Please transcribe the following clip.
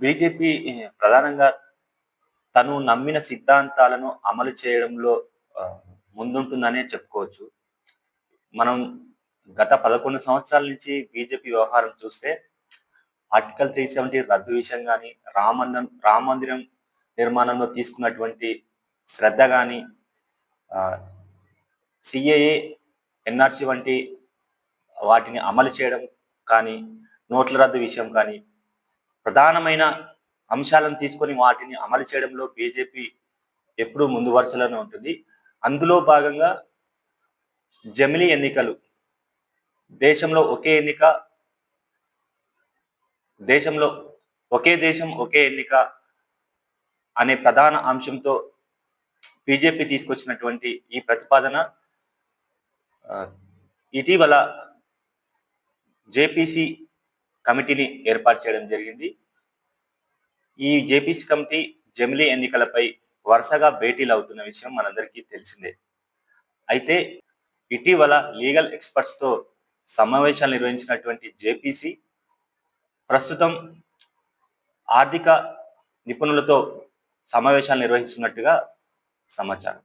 BJP ప్రధానంగా తను నమ్మిన సిద్ధాంతాలను అమలు చేయడంలో ముందుంటుందనే చెప్పుకోవచ్చు. మనం గత పదకొండు సంవత్సరాల నుంచి బీజేపీ వ్యవహారం చూస్తే ఆర్టికల్ త్రీ సెవెంటీ రద్దు విషయం కానీ రామన్న రామ మందిరం నిర్మాణంలో తీసుకున్నటువంటి శ్రద్ధ కానీ సిఏఏ ఎన్ఆర్సి వంటి వాటిని అమలు చేయడం కానీ నోట్ల రద్దు విషయం కానీ ప్రధానమైన అంశాలను తీసుకొని వాటిని అమలు చేయడంలో బీజేపీ ఎప్పుడూ ముందు వరుసలోనే ఉంటుంది. అందులో భాగంగా జమిలీ ఎన్నికలు. దేశంలో ఒకే ఎన్నిక దేశంలో ఒకే దేశం ఒకే ఎన్నిక అనే ప్రధాన అంశంతో బీజేపీ తీసుకొచ్చినటువంటి ఈ ప్రతిపాదన ఇటీవల జేపీసీ కమిటీని ఏర్పాటు చేయడం జరిగింది. ఈ జేపీసీ కమిటీ జమిలీ ఎన్నికలపై వరుసగా భేటీలు అవుతున్న విషయం మనందరికీ తెలిసిందే. అయితే ఇటీవల లీగల్ ఎక్స్పర్ట్స్తో సమావేశాలు నిర్వహించినటువంటి జేపీసీ ప్రస్తుతం ఆర్థిక నిపుణులతో సమావేశాలు నిర్వహిస్తున్నట్టుగా సమాచారం.